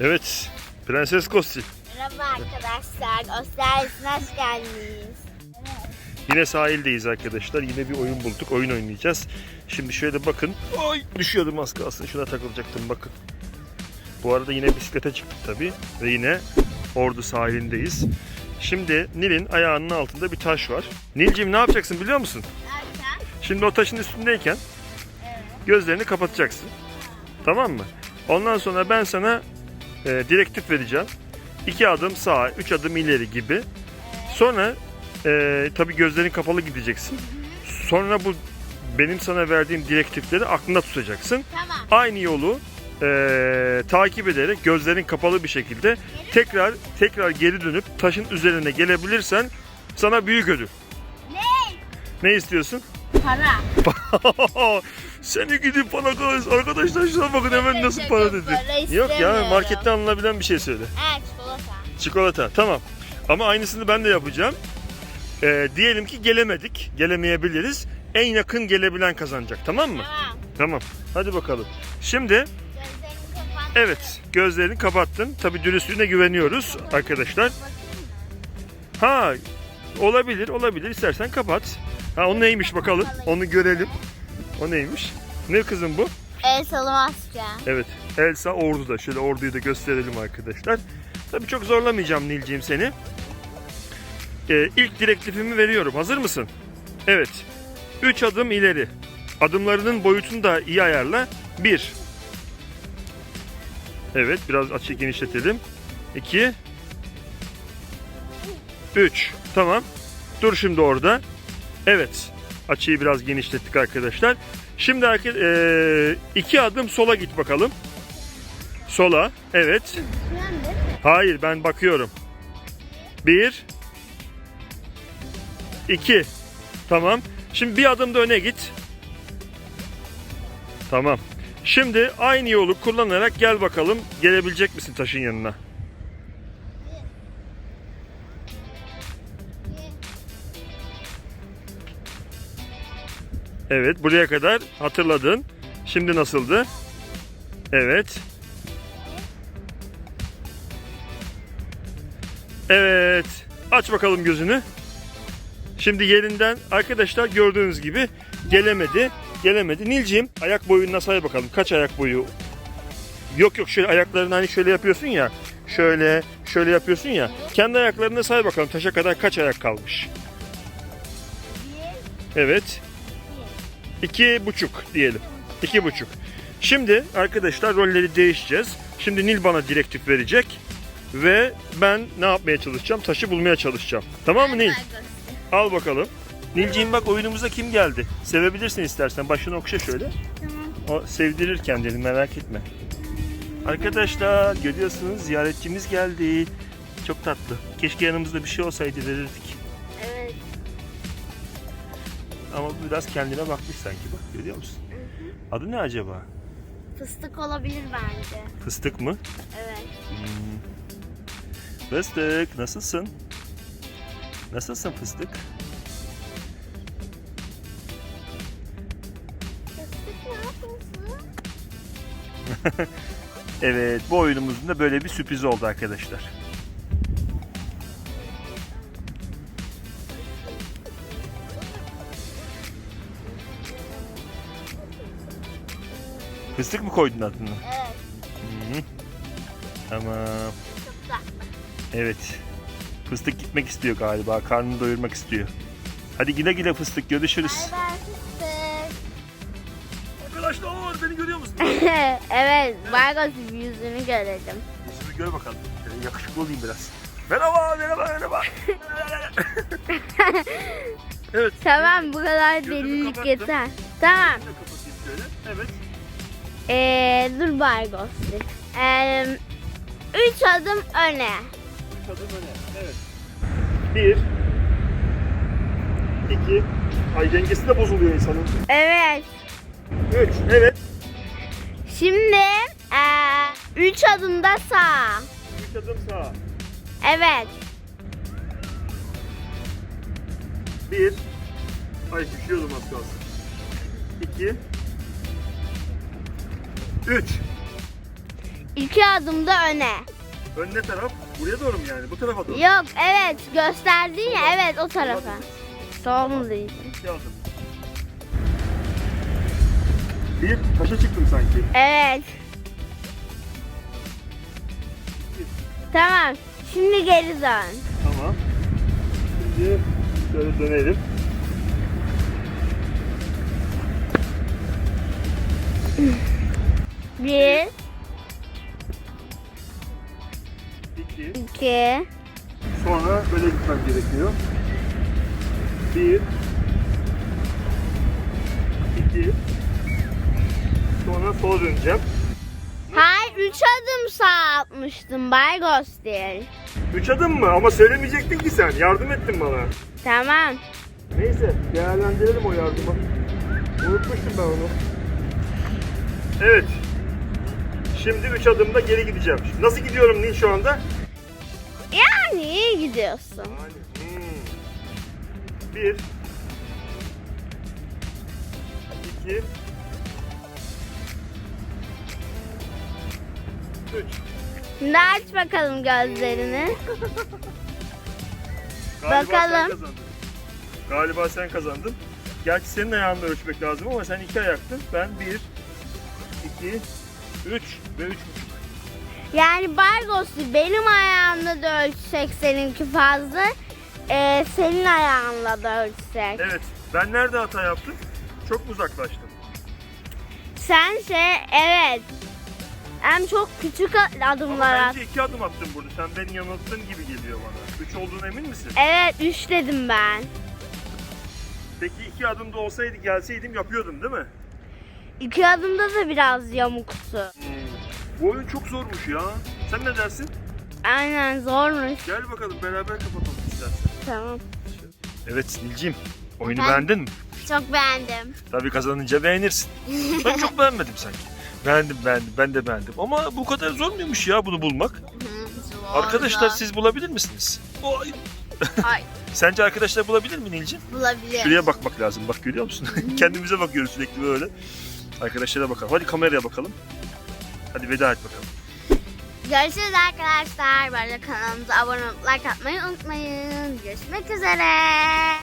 Evet. Prenses Kosti. Merhaba arkadaşlar. Ostelis'ine hoş geldiniz. Yine sahildeyiz arkadaşlar. Yine bir oyun bulduk. Oyun oynayacağız. Şimdi şöyle bakın. Ay düşüyordum az kalsın. Şuna takılacaktım bakın. Bu arada yine bisiklete çıktık tabii. Ve yine Ordu sahilindeyiz. Şimdi Nil'in ayağının altında bir taş var. Nilcim ne yapacaksın biliyor musun? Şimdi o taşın üstündeyken gözlerini kapatacaksın. Tamam mı? Ondan sonra ben sana e, direktif vereceğim. İki adım sağa, üç adım ileri gibi. Sonra e, tabii gözlerin kapalı gideceksin. Sonra bu benim sana verdiğim direktifleri aklında tutacaksın. Tamam. Aynı yolu e, takip ederek gözlerin kapalı bir şekilde tekrar tekrar geri dönüp taşın üzerine gelebilirsen sana büyük ödül. Ne? Ne istiyorsun? Para. Seni gidip para koyuz. Arkadaşlar şuna bakın hemen nasıl para dedi. Yok ya marketten alınabilen bir şey söyle. Evet çikolata. Çikolata tamam. Ama aynısını ben de yapacağım. Ee, diyelim ki gelemedik. Gelemeyebiliriz. En yakın gelebilen kazanacak tamam mı? Tamam. Tamam. Hadi bakalım. Şimdi evet gözlerini kapattın. Tabi dürüstlüğüne güveniyoruz arkadaşlar. Ha olabilir olabilir. İstersen kapat. Ha o neymiş bakalım. Onu görelim. O neymiş? Ne kızım bu? El salamazca. Evet. Elsa Ordu'da. Şöyle Ordu'yu da gösterelim arkadaşlar. Tabii çok zorlamayacağım Nilciğim seni. Ee, ilk direktifimi veriyorum. Hazır mısın? Evet. 3 adım ileri. Adımlarının boyutunu da iyi ayarla. 1. Evet. Biraz açı genişletelim. 2. 3. Tamam. Dur şimdi orada. Evet. Açıyı biraz genişlettik arkadaşlar. Şimdi hareket, eee, iki adım sola git bakalım. Sola. Evet. Hayır ben bakıyorum. Bir. iki. Tamam. Şimdi bir adım da öne git. Tamam. Şimdi aynı yolu kullanarak gel bakalım. Gelebilecek misin taşın yanına? Evet buraya kadar hatırladın. Şimdi nasıldı? Evet. Evet. Aç bakalım gözünü. Şimdi yerinden arkadaşlar gördüğünüz gibi gelemedi. Gelemedi. Nilciğim ayak boyuna say bakalım. Kaç ayak boyu? Yok yok şöyle ayaklarını hani şöyle yapıyorsun ya. Şöyle şöyle yapıyorsun ya. Kendi ayaklarını say bakalım. Taşa kadar kaç ayak kalmış? Evet. İki buçuk diyelim. İki buçuk. Şimdi arkadaşlar rolleri değişeceğiz. Şimdi Nil bana direktif verecek. Ve ben ne yapmaya çalışacağım? Taşı bulmaya çalışacağım. Tamam mı Nil? Al bakalım. Nilciğim bak oyunumuza kim geldi? Sevebilirsin istersen. Başını okşa şöyle. Tamam. O sevdirir kendini merak etme. Arkadaşlar görüyorsunuz ziyaretçimiz geldi. Çok tatlı. Keşke yanımızda bir şey olsaydı verirdik. Ama biraz kendine bakmış sanki bak görüyor musun? Adı ne acaba? Fıstık olabilir bence. Fıstık mı? Evet. Hmm. Fıstık nasılsın? Nasılsın fıstık? Evet bu oyunumuzun da böyle bir sürpriz oldu arkadaşlar. Fıstık mı koydun adını? Evet. Hı hı. Tamam. Evet. Fıstık gitmek istiyor galiba. Karnını doyurmak istiyor. Hadi güle güle fıstık. Görüşürüz. Bay bay fıstık. Arkadaşlar beni görüyor musun? evet. Margot yüzünü görelim. Yüzümü gör bakalım. Şöyle yakışıklı olayım biraz. Merhaba, merhaba, merhaba. evet. Tamam bu kadar Gözümü delilik kapattım. yeter. Tamam. Kapatayım şöyle. Evet. Ee, dur Bargos. Ee, üç adım öne. Üç adım öne. Evet. Bir. iki. Ay dengesi de bozuluyor insanın. Evet. Üç. Evet. Şimdi ee, üç adımda sağ. Üç adım sağa. Evet. Bir. Ay düşüyordum az kalsın. 2 3 İki adım da öne. Ön ne taraf? Buraya doğru mu yani? Bu tarafa doğru. Yok evet gösterdin ya evet o tarafa. Mu diyeceğim? İki adım. Bir taşa çıktım sanki. Evet. Tamam. Şimdi geri dön. Tamam. Şimdi şöyle dönelim. Bir, İki. iki, Sonra böyle gitmem gerekiyor. Bir. iki. Sonra sola döneceğim. Hayır üç adım sağ atmıştım Bay Ghostil. Üç adım mı? Ama söylemeyecektin ki sen. Yardım ettin bana. Tamam. Neyse değerlendirelim o yardımı. Unutmuştum ben onu. Evet. Şimdi üç adımda geri gideceğim. Nasıl gidiyorum Nil şu anda? Yani iyi gidiyorsun. Yani, hmm. Bir. iki, Üç. Şimdi aç bakalım gözlerini. Galiba Bakalım. sen kazandın. Galiba sen kazandın. Gerçi senin ayağınla ölçmek lazım ama sen iki ayaktın. Ben bir, iki, üç ve üç buçuk. Yani Bay Ghostil benim ayağımla da ölçsek seninki fazla. Ee, senin ayağınla da ölçsek. Evet. Ben nerede hata yaptım? Çok mu uzaklaştım? Sense evet. Hem çok küçük Ama adımlar at. bence iki adım attın burada. Sen beni yanılttın gibi geliyor bana. Üç olduğuna emin misin? Evet üç dedim ben. Peki iki adımda olsaydı gelseydim yapıyordum değil mi? İki adımda da biraz yamuktu. Hmm. Bu oyun çok zormuş ya. Sen ne dersin? Aynen zormuş. Gel bakalım beraber kapatalım istersen. Tamam. Evet Nilcim. Oyunu Efendim? beğendin mi? Çok beğendim. Tabii kazanınca beğenirsin. Ben çok beğenmedim sanki. Beğendim beğendim ben de beğendim. Ama bu kadar zor muymuş ya bunu bulmak? Arkadaşlar siz bulabilir misiniz? Oy. Ay. Sence arkadaşlar bulabilir mi Nilcim? bulabilir. Şuraya bakmak lazım. Bak görüyor musun? Kendimize bakıyoruz sürekli böyle. Arkadaşlara bakalım. Hadi kameraya bakalım. Hadi veda et bakalım. Görüşürüz arkadaşlar. Arada kanalımıza abone olup like atmayı unutmayın. Görüşmek üzere.